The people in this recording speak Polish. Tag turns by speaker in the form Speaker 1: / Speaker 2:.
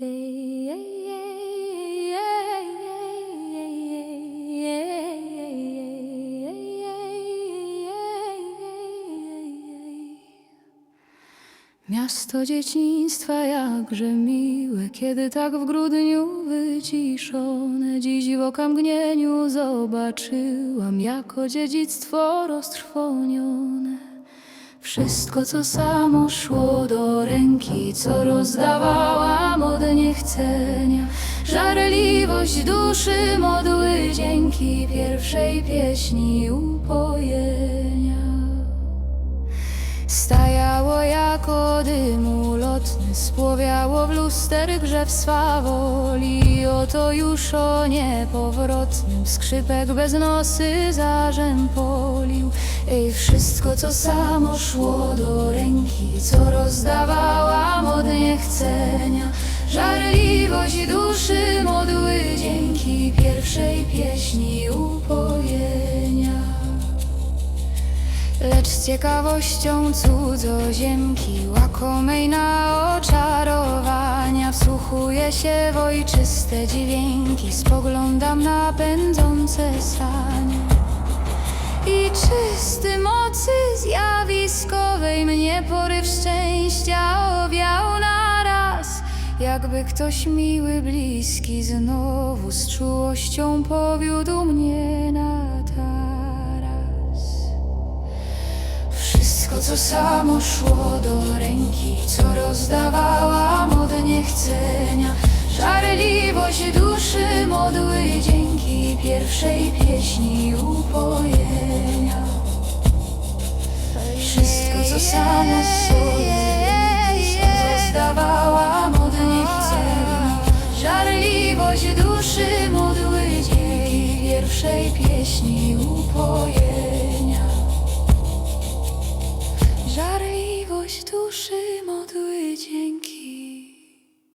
Speaker 1: Miasto dzieciństwa jakże miłe, kiedy tak w grudniu wyciszone. Dziś w okamgnieniu zobaczyłam, jako dziedzictwo roztrwonione. Wszystko, co samo szło do ręki, co rozdawałam od niechcenia. Żarliwość duszy, modły dzięki pierwszej pieśni upojenia. Spłowiało w luster grzew swawoli. Oto już o niepowrotnym skrzypek bez nosy zarzępolił. Ej, wszystko co samo szło do ręki, co rozdawałam od niechcenia. Żarliwość duszy, modły dzięki Lecz z ciekawością cudzoziemki Łakomej na oczarowania Wsłuchuję się w ojczyste dźwięki. Spoglądam na pędzące sanie I czysty mocy zjawiskowej Mnie poryw szczęścia owiał naraz Jakby ktoś miły, bliski znowu Z czułością powiódł mnie wszystko, co samo szło do ręki, co rozdawałam od niechcenia. Żarliwość duszy, modły dzięki pierwszej pieśni upojenia. Wszystko, co samo sobie, rozdawałam od niechcenia. Żarliwość duszy, modły dzięki pierwszej pieśni upojenia. Żarliwość duszy, modły dzięki